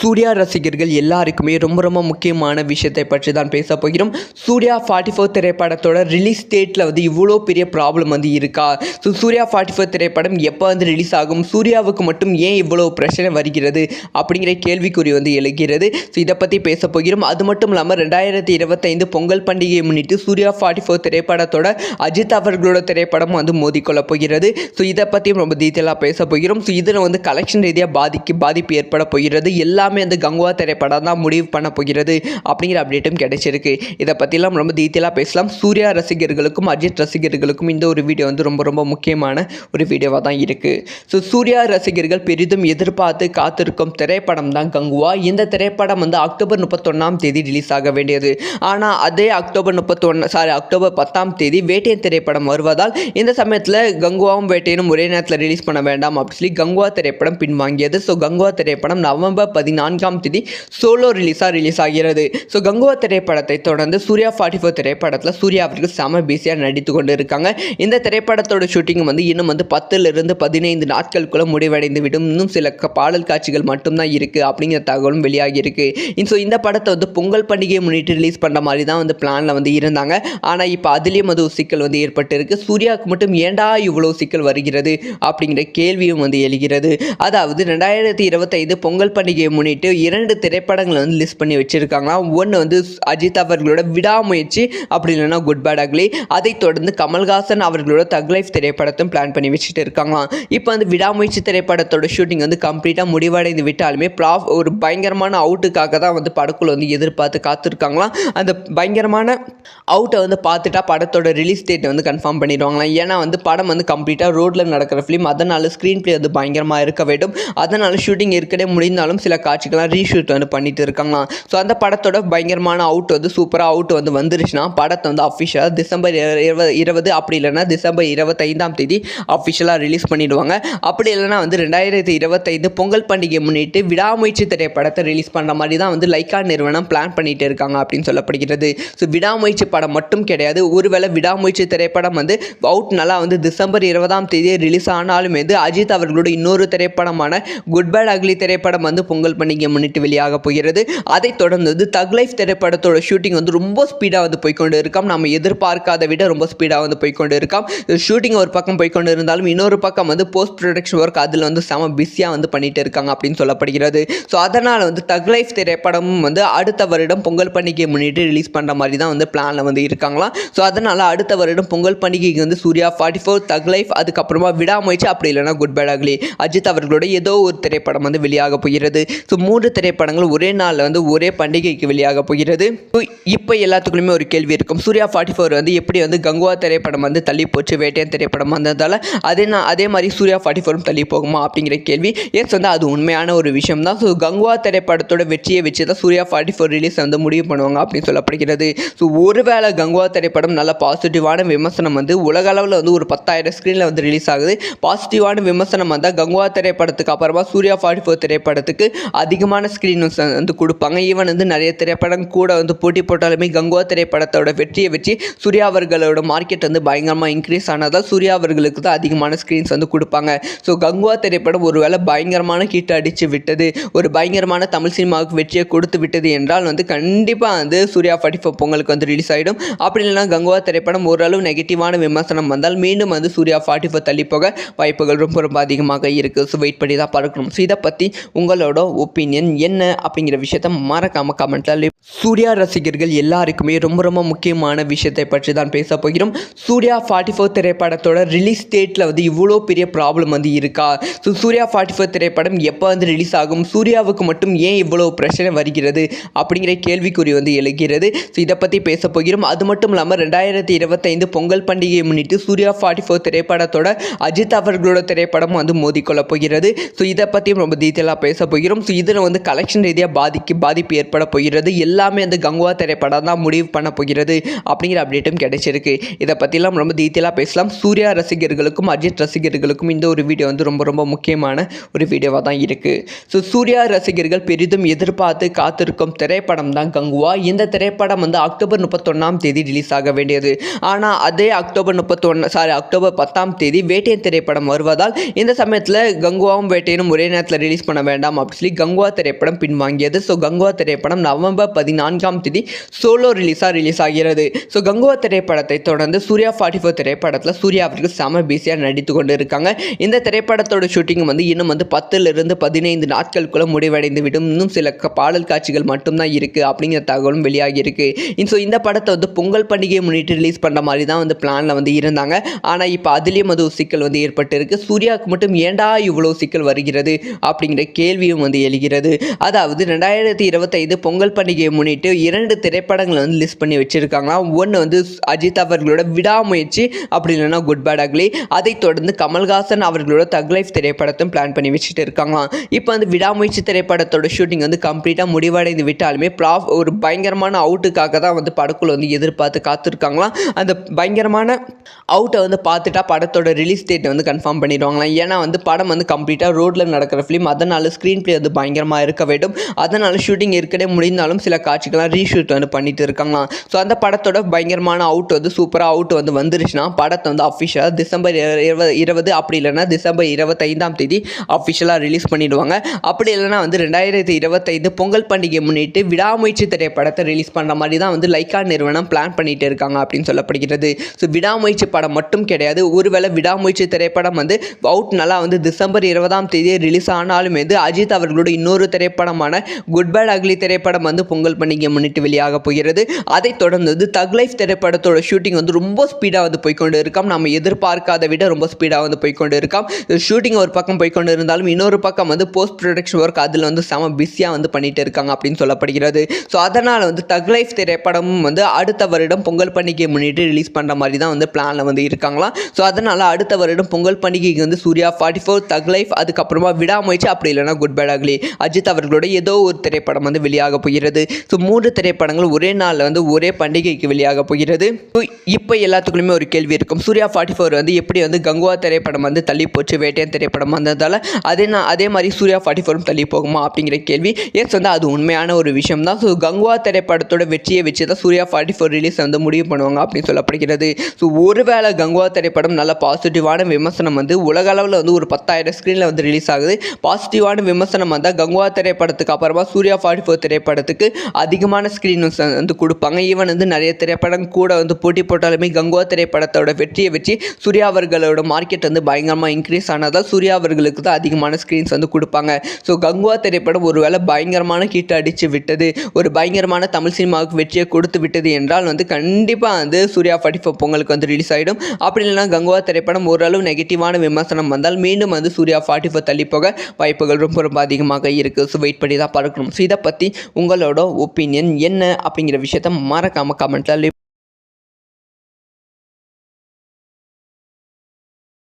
சூர்யா ரசிகர்கள் எல்லாருக்குமே ரொம்ப ரொம்ப முக்கியமான விஷயத்தை பற்றி தான் பேச போகிறோம். சூர்யா ஃபார்ட்டி ஃபோர் திரைப்படத்தோட ரிலீஸ் டேட்டில் வந்து இவ்வளோ பெரிய ப்ராப்ளம் வந்து இருக்கா? ஸோ சூர்யா ஃபார்ட்டி ஃபோர் திரைப்படம் எப்போ வந்து ரிலீஸ் ஆகும்? சூர்யாவுக்கு மட்டும் ஏன் இவ்வளோ பிரச்சனை வருகிறது? அப்படிங்கிற கேள்விக்குறி வந்து எழுகிறது. ஸோ இதை பற்றி பேச போகிறோம். அது மட்டும் இல்லாமல் ரெண்டாயிரத்தி இருபத்தைந்து பொங்கல் பண்டிகையை முன்னிட்டு சூர்யா ஃபார்ட்டி ஃபோர் திரைப்படத்தோட அஜித் அவர்களோட திரைப்படம் வந்து மோதிக்கொள்ள போகிறது. ஸோ இதை பற்றியும் ரொம்ப டீட்டெயிலாக பேச போகிறோம். ஸோ இதில் வந்து கலெக்ஷன் ரீதியாக பாதிக்கு பாதிப்பு ஏற்பட போகிறது. எல்லா எல்லாமே வந்து கங்குவா திரைப்படம் தான் முடிவு பண்ண போகிறது அப்படிங்கிற அப்டேட்டும் கிடைச்சிருக்கு. இதை பற்றிலாம் ரொம்ப டீட்டெயிலாக பேசலாம். சூர்யா ரசிகர்களுக்கும் அஜித் ரசிகர்களுக்கும் இந்த ஒரு வீடியோ வந்து ரொம்ப ரொம்ப முக்கியமான ஒரு வீடியோவாக தான் இருக்குது ஸோ சூர்யா ரசிகர்கள் பெரிதும் எதிர்பார்த்து காத்திருக்கும் திரைப்படம் தான் கங்குவா. இந்த திரைப்படம் வந்து அக்டோபர் முப்பத்தொன்னாம் தேதி ரிலீஸ் ஆக வேண்டியது. ஆனால் அதே அக்டோபர் முப்பத்தொன்னு சாரி அக்டோபர் பத்தாம் தேதி வேட்டையன் திரைப்படம் வருவதால் இந்த சமயத்தில் கங்குவாவும் வேட்டையனும் ஒரே நேரத்தில் ரிலீஸ் பண்ண வேண்டாம். அப்படின்னு சொல்லி கங்குவா திரைப்படம் பின்வாங்கியது. ஸோ கங்குவா திரைப்படம் நவம்பர் நான்காம் தேதி சோலோ ரிலீஸாக ரிலீஸ் ஆகிறது. ஸோ கங்குவா திரைப்படத்தை தொடர்ந்து சூர்யா ஃபார்ட்டி ஃபோர் திரைப்படத்தில் சூர்யா அவர்கள் செம பிஸியாக நடித்து கொண்டு இருக்காங்க இந்த திரைப்படத்தோட ஷூட்டிங் வந்து இன்னும் வந்து பத்துலேருந்து பதினைந்து நாட்களுக்குள்ள முடிவடைந்து விடும். இன்னும் சில பாடல் காட்சிகள் மட்டும்தான் இருக்குது அப்படிங்கிற தகவலும் வெளியாகி இருக்குது ஸோ இந்த படத்தை வந்து பொங்கல் பண்டிகையை முன்னிட்டு ரிலீஸ் பண்ணுற மாதிரி தான் வந்து பிளானில் வந்து இருந்தாங்க. ஆனால் இப்போ அதுலேயும் அது சிக்கல் வந்து ஏற்பட்டிருக்கு. சூர்யாவுக்கு மட்டும் ஏண்டா இவ்வளோ சிக்கல் வருகிறது அப்படிங்கிற கேள்வியும் வந்து எழுகிறது. அதாவது ரெண்டாயிரத்தி இருபத்தைந்து பொங்கல் பண்டிகையை முன்னிட்டு இரண்டு திரைப்படங்களை வந்து லிஸ்ட் பண்ணி வச்சிருக்காங்களாம் ஒன்று வந்து அஜித் அவர்களோட விடாமுயற்சி அப்படி இல்லைன்னா குட் பேட் அக்லி அதைத் தொடர்ந்து கமல்ஹாசன் அவர்களோட தக் லைஃப் திரைப்படத்தையும் பிளான் பண்ணி வச்சுட்டு இருக்காங்களாம். இப்போ வந்து விடாமுயற்சி திரைப்படத்தோட ஷூட்டிங் வந்து கம்ப்ளீட்டாக முடிவடைந்து விட்டாலுமே ப்ராஃப் ஒரு பயங்கரமான அவுட்டுக்காக தான் வந்து படக்குள்ள வந்து எதிர்பார்த்து காத்திருக்காங்களாம். அந்த பயங்கரமான அவுட்டை வந்து பார்த்துட்டா படத்தோட ரிலீஸ் டேட்டை வந்து கன்ஃபார்ம் பண்ணிடுவாங்களாம். ஏன்னா வந்து படம் வந்து கம்ப்ளீட்டாக ரோட்டில் நடக்கிற ஃபிலிம் அதனால் ஸ்க்ரீன் ப்ளே வந்து பயங்கரமாக இருக்க வேண்டும். அதனால் ஷூட்டிங் இருக்கவே முடிந்தாலும் சில காட்சிகள்லாம் ரீஷூட் வந்து பண்ணிட்டு இருக்காங்களாம். ஸோ அந்த படத்தோட பயங்கரமான அவுட் வந்து சூப்பராக அவுட் வந்து வந்துருச்சுன்னா படத்தை வந்து அஃபிஷியலாக டிசம்பர் இருபது இருபது அப்படி இல்லைன்னா டிசம்பர் இருபத்தைந்தாம் தேதி அஃபிஷியலாக ரிலீஸ் பண்ணிடுவாங்க. அப்படி இல்லைனா வந்து ரெண்டாயிரத்தி இருபத்தைந்து பொங்கல் பண்டிகை முன்னிட்டு விடாமுயற்சி திரைப்படத்தை ரிலீஸ் பண்ணுற மாதிரி தான் வந்து லைக்கா நிறுவனம் பிளான் பண்ணிட்டு இருக்காங்க அப்படின்னு சொல்லப்படுகிறது. ஸோ விடாமுயற்சி படம் மட்டும் கிடையாது. ஒருவேளை விடாமுயற்சி திரைப்படம் வந்து அவுட் நல்லா வந்து டிசம்பர் இருபதாம் தேதி ரிலீஸ் ஆனாலும் வந்து அஜித் அவர்களோட இன்னொரு திரைப்படமான குட் பேட் அக்லி திரைப்படம் வந்து பொங்கல் வணிகம் முன்னிட்டு வெளியாக போகிறது. அதைத் தொடர்ந்து வந்து தக் லைஃப் திரைப்படத்தோட ஷூட்டிங் வந்து ரொம்ப ஸ்பீடாக வந்து போய்கொண்டு இருக்கோம். நம்ம எதிர்பார்க்காத விட ரொம்ப ஸ்பீடாக வந்து போய்கொண்டு இருக்கோம். ஷூட்டிங் ஒரு பக்கம் போய்கொண்டு இருந்தாலும் இன்னொரு பக்கம் வந்து போஸ்ட் ப்ரொடக்ஷன் ஒர்க் அதில் வந்து செம பிஸியாக வந்து பண்ணிட்டு இருக்காங்க அப்படின்னு சொல்லப்படுகிறது. ஸோ அதனால் வந்து தக் லைஃப் திரைப்படமும் வந்து அடுத்த வருடம் பொங்கல் பண்டிகையை முன்னிட்டு ரிலீஸ் பண்ணுற மாதிரி தான் வந்து பிளானில் வந்து இருக்காங்களாம். ஸோ அதனால் அடுத்த வருடம் பொங்கல் பண்டிகைக்கு வந்து Suriya forty four Thug Life அதுக்கப்புறமா விடாமுயற்சி அப்படி இல்லைனா குட் பேட் அக்லி அஜித் அவர்களோட ஏதோ ஒரு திரைப்படம் வந்து வெளியாக போகிறது. ஸோ மூன்று திரைப்படங்கள் ஒரே நாளில் வந்து ஒரே பண்டிகைக்கு வெளியாக போகிறது. இப்போ எல்லாத்துக்குள்ளுமே ஒரு கேள்வி இருக்கும். சூர்யா ஃபார்ட்டி ஃபோர் வந்து எப்படி வந்து கங்குவா திரைப்படம் வந்து தள்ளி போச்சு வேட்டையன் திரைப்படம் வந்ததால் அதே நான் அதே மாதிரி சூர்யா ஃபார்ட்டி ஃபோரும் தள்ளி போகுமா அப்படிங்கிற கேள்வி. எஸ் வந்து அது உண்மையான ஒரு விஷயம் தான். ஸோ கங்குவா திரைப்படத்தோட வெற்றியை வச்சு தான் சூர்யா ஃபார்ட்டி ஃபோர் ரிலீஸ் வந்து முடிவு பண்ணுவாங்க அப்படின்னு சொல்லப்படுகிறது. ஸோ ஒருவேளை கங்குவா திரைப்படம் நல்ல பாசிட்டிவான விமர்சனம் வந்து உலக அளவில் வந்து ஒரு பத்தாயிரம் ஸ்க்ரீனில் வந்து ரிலீஸ் ஆகுது. பாசிட்டிவான விமர்சனம் வந்தால் கங்குவா திரைப்படத்துக்கு அப்புறமா சூர்யா ஃபார்ட்டி ஃபோர் திரைப்படத்துக்கு அதிகமான ஸ்க்ரீன் வந்து கொடுப்பாங்க. ஈவன் வந்து நிறைய திரைப்படம் கூட வந்து போட்டி போட்டாலுமே கங்குவா திரைப்படத்தோட வெற்றியை வச்சு சூர்யா அவர்களோட மார்க்கெட் வந்து பயங்கரமாக இன்க்ரீஸ் ஆனதால் சூர்யா அவர்களுக்கு தான் அதிகமான ஸ்க்ரீன்ஸ் வந்து கொடுப்பாங்க. ஸோ கங்குவா திரைப்படம் ஒருவேளை பயங்கரமான ஹிட் அடித்து விட்டது ஒரு பயங்கரமான தமிழ் சினிமாவுக்கு வெற்றியை கொடுத்து விட்டது என்றால் வந்து கண்டிப்பாக வந்து சூர்யா ஃபார்ட்டி ஃபோர் பொங்கலுக்கு வந்து ரிலீஸ் ஆகிடும் அப்படி இல்லைன்னா கங்குவா திரைப்படம் ஓரளவு நெகட்டிவான விமர்சனம் வந்தால் மீண்டும் வந்து சூர்யா ஃபார்ட்டி ஃபோர் தள்ளி போக வாய்ப்புகள் ரொம்ப ரொம்ப அதிகமாக இருக்குது ஸோ வெயிட் பண்ணி தான் பார்க்கணும். ஸோ இதை பற்றி உங்களோட ஒப்பீனியன் என்ன அப்படிங்கிற விஷயத்த மறக்காமல் கமெண்ட்டில் சூர்யா ரசிகர்கள் எல்லாருக்குமே ரொம்ப ரொம்ப முக்கியமான விஷயத்தை பற்றி தான் பேச போகிறோம். சூர்யா ஃபார்ட்டி ஃபோர் திரைப்படத்தோட ரிலீஸ் டேட்டில் வந்து இவ்வளோ பெரிய ப்ராப்ளம் வந்து இருக்கா? ஸோ சூர்யா ஃபார்ட்டி ஃபோர் திரைப்படம் எப்போ வந்து ரிலீஸ் ஆகும்? சூர்யாவுக்கு மட்டும் ஏன் இவ்வளோ பிரச்சனை வருகிறது? அப்படிங்கிற கேள்விக்குறி வந்து எழுகிறது. ஸோ இதை பற்றி பேச போகிறோம். அது மட்டும் இல்லாமல் ரெண்டாயிரத்தி இருபத்தைந்து பொங்கல் பண்டிகையை முன்னிட்டு சூர்யா ஃபார்ட்டி ஃபோர் திரைப்படத்தோட அஜித் அவர்களோட திரைப்படம் வந்து மோதிக்கொள்ள போகிறது. ஸோ இதை பற்றியும் ரொம்ப டீட்டெயிலாக பேச போகிறோம். ஸோ இதில் வந்து கலெக்ஷன் ரீதியாக பாதிக்கு பாதிப்பு ஏற்பட போகிறது. எல்லாமே அந்த கங்குவா திரைப்படம் தான் முடிவு பண்ண போகிறது அப்படிங்கிற அப்டேட்டும் கிடைச்சிருக்கு. இதை பற்றிலாம் ரொம்ப டீட்டெயிலாக பேசலாம். சூர்யா ரசிகர்களுக்கும் அஜித் ரசிகர்களுக்கும் இந்த ஒரு வீடியோ வந்து ரொம்ப ரொம்ப முக்கியமான ஒரு வீடியோவாக தான் இருக்குது ஸோ சூர்யா ரசிகர்கள் பெரிதும் எதிர்பார்த்து காத்திருக்கும் திரைப்படம் தான் கங்குவா. இந்த திரைப்படம் வந்து அக்டோபர் முப்பத்தொன்னாம் தேதி ரிலீஸ் ஆக வேண்டியது. ஆனால் அதே அக்டோபர் முப்பத்தொன்னு சாரி அக்டோபர் பத்தாம் தேதி வேட்டையன் திரைப்படம் வருவதால் இந்த சமயத்தில் கங்குவாவும் வேட்டையனும் ஒரே நேரத்தில் ரிலீஸ் பண்ண வேண்டாம். அப்படின்னு சொல்லி கங்குவா திரைப்படம் பின்வாங்கியது. ஸோ கங்குவா திரைப்படம் நவம்பர் பதினான்காம் தேதி சோலோ ரிலீஸாக ரிலீஸ் ஆகிறது. ஸோ கங்குவா திரைப்படத்தை தொடர்ந்து சூர்யா ஃபார்ட்டி ஃபோர் திரைப்படத்தில் சூர்யா அவர்கள் செம பிஸியாக நடித்து கொண்டு இருக்காங்க இந்த திரைப்படத்தோட ஷூட்டிங் வந்து இன்னும் வந்து பத்துலேருந்து பதினைந்து நாட்களுக்குள்ள முடிவடைந்து விடும். இன்னும் சில பாடல் காட்சிகள் மட்டும்தான் இருக்குது அப்படிங்கிற தகவலும் வெளியாகி இருக்குது ஸோ இந்த படத்தை வந்து பொங்கல் பண்டிகையை முன்னிட்டு ரிலீஸ் பண்ணுற மாதிரி தான் வந்து பிளானில் வந்து இருந்தாங்க. ஆனால் இப்போ அதுலேயும் அது சிக்கல் வந்து ஏற்பட்டு இருக்குது சூர்யாவுக்கு மட்டும் ஏண்டா இவ்வளோ சிக்கல் வருகிறது அப்படிங்கிற கேள்வியும் வந்து எழுகிறது அதாவது ரெண்டாயிரத்தி இருபத்தைந்து பொங்கல் பண்டிகையை முன்னிட்டு இரண்டு திரைப்படங்களை வந்து லிஸ்ட் பண்ணி வச்சிருக்காங்களாம். ஒன்று வந்து அஜித் அவர்களோட விடாமுயற்சி அப்படி இல்லைன்னா குட் பேட் அக்லி அதைத் தொடர்ந்து கமல்ஹாசன் அவர்களோட தக் லைஃப் திரைப்படத்தையும் பிளான் பண்ணி வச்சுட்டு இருக்காங்களாம். இப்போ வந்து விடாமுயற்சி திரைப்படத்தோட ஷூட்டிங் வந்து கம்ப்ளீட்டாக முடிவடைந்து விட்டாலுமே ப்ராஃப் ஒரு பயங்கரமான அவுட்டுக்காக தான் வந்து படக்குள்ள வந்து எதிர்பார்த்து காத்திருக்காங்களாம். அந்த பயங்கரமான அவுட்டை வந்து பார்த்துட்டா படத்தோட ரிலீஸ் டேட்டை வந்து கன்ஃபார்ம் பண்ணிடுவாங்களாம். ஏன்னா வந்து படம் வந்து கம்ப்ளீட்டாக ரோட்டில் நடக்கிற ஃபிலிம் அதனால் ஸ்க்ரீன் ப்ளே வந்து பயங்கரமாக இருக்க வேண்டும். அதனால் ஷூட்டிங் ஏற்கனவே முடிந்தாலும் சில காட்சிகள்லாம் ரீஷூட் வந்து பண்ணிட்டு இருக்காங்களாம். ஸோ அந்த படத்தோட பயங்கரமான அவுட் வந்து சூப்பராக அவுட் வந்து வந்துருச்சுன்னா படத்தை வந்து அஃபிஷியலாக டிசம்பர் இருபது இருபது அப்படி இல்லைன்னா டிசம்பர் இருபத்தைந்தாம் தேதி அஃபிஷியலாக ரிலீஸ் பண்ணிடுவாங்க. அப்படி இல்லைன்னா வந்து ரெண்டாயிரத்தி இருபத்தைந்து பொங்கல் பண்டிகை முன்னிட்டு விடாமுயற்சி திரைப்படத்தை ரிலீஸ் பண்ணுற மாதிரி தான் வந்து லைக்கா நிறுவனம் பிளான் பண்ணிட்டு இருக்காங்க அப்படின்னு சொல்லப்படுகிறது. ஸோ விடாமுயற்சி படம் மட்டும் கிடையாது. ஒருவேளை விடாமுயற்சி திரைப்படம் வந்து அவுட் நல்லா வந்து டிசம்பர் இருபதாம் தேதி ரிலீஸ் ஆனாலும் வந்து அஜித் அவர்களோட இன்னொரு திரைப்படமான குட் பேட் அக்லி திரைப்படம் வந்து பொங்கல் பண்டிகை முன்னிட்டு வெளியாக போகிறது. அதைத் தொடர்ந்து வந்து தக் லைஃப் திரைப்படத்தோட ஷூட்டிங் வந்து ரொம்ப ஸ்பீடாக வந்து போய்க்கொண்டு இருக்கோம். நம்ம எதிர்பார்க்காத விட ரொம்ப ஸ்பீடாக வந்து போய்க்கொண்டு இருக்கோம். ஷூட்டிங் ஒரு பக்கம் போய்கொண்டு இருந்தாலும் இன்னொரு பக்கம் வந்து போஸ்ட் ப்ரொடக்ஷன் ஒர்க் அதில் வந்து செம பிஸியாக வந்து பண்ணிட்டு இருக்காங்க அப்படின்னு சொல்லப்படுகிறது. ஸோ அதனால் வந்து தக் லைஃப் திரைப்படமும் வந்து அடுத்த வருடம் பொங்கல் பண்டிகையை முன்னிட்டு ரிலீஸ் பண்ணுற மாதிரி தான் வந்து பிளானில் வந்து இருக்காங்களாம். ஸோ அதனால் அடுத்த வருடம் பொங்கல் பண்டிகைக்கு வந்து Suriya forty four Thug Life அதுக்கப்புறமா விடாமுயற்சி அப்படி இல்லைனா குட் பேட் அக்லி அஜித் அவர்களோட ஏதோ ஒரு திரைப்படம் வந்து வெளியாக போகிறது. ஸோ மூன்று திரைப்படங்கள் ஒரே நாளில் வந்து ஒரே பண்டிகைக்கு வெளியாக போகிறது. ஸோ இப்போ எல்லாத்துக்குள்ளுமே ஒரு கேள்வி இருக்கும். சூர்யா ஃபார்ட்டி ஃபோர் வந்து எப்படி வந்து கங்குவா திரைப்படம் வந்து தள்ளி போச்சு வேட்டையன் திரைப்படம் வந்ததால் அதே நான் அதே மாதிரி சூர்யா ஃபார்ட்டி ஃபோரும் தள்ளி போகுமா அப்படிங்கிற கேள்வி. எஸ் வந்து அது உண்மையான ஒரு விஷயம் தான். ஸோ கங்குவா திரைப்படத்தோட வெற்றியை வச்சு தான் சூர்யா ஃபார்ட்டி ஃபோர் ரிலீஸ் வந்து முடிவு பண்ணுவாங்க அப்படின்னு சொல்லப்படுகிறது. ஸோ ஒருவேளை கங்குவா திரைப்படம் நல்ல பாசிட்டிவான விமர்சனம் வந்து உலக அளவில் வந்து ஒரு பத்தாயிரம் ஸ்க்ரீனில் வந்து ரிலீஸ் ஆகுது. பாசிட்டிவான விமர்சனம் வந்தால் கங்குவா திரைப்படத்துக்கு அப்புறமா சூர்யா ஃபார்ட்டி ஃபோர் திரைப்படத்துக்கு அதிகமான ஸ்க்ரீன் வந்து கொடுப்பாங்க. ஈவன் வந்து நிறைய திரைப்படம் கூட வந்து போட்டி போட்டாலுமே கங்குவா திரைப்படத்தோட வெற்றியை வச்சு சூர்யா அவர்களோட மார்க்கெட் வந்து பயங்கரமாக இன்க்ரீஸ் ஆனதால் சூர்யா அவர்களுக்கு தான் அதிகமான ஸ்க்ரீன்ஸ் வந்து கொடுப்பாங்க. ஸோ கங்குவா திரைப்படம் ஒருவேளை பயங்கரமான ஹிட் அடித்து விட்டது ஒரு பயங்கரமான தமிழ் சினிமாவுக்கு வெற்றியை கொடுத்து விட்டது என்றால் வந்து கண்டிப்பாக வந்து சூர்யா ஃபார்ட்டி ஃபோர் பொங்கலுக்கு வந்து ரிலீஸ் ஆகிடும் அப்படி இல்லைன்னா கங்குவா திரைப்படம் ஓரளவு நெகட்டிவான விமர்சனம் வந்தால் மீண்டும் வந்து சூர்யா ஃபார்ட்டி ஃபோர் தள்ளி போக வாய்ப்புகள் ரொம்ப ரொம்ப அதிகமாக அதிகமாக இருக்குது ஸோ வெயிட் பண்ணி தான் பார்க்கணும். ஸோ இதை பற்றி உங்களோட ஒப்பீனியன் என்ன அப்படிங்கிற விஷயத்த மறக்காமல் கமெண்ட்டில்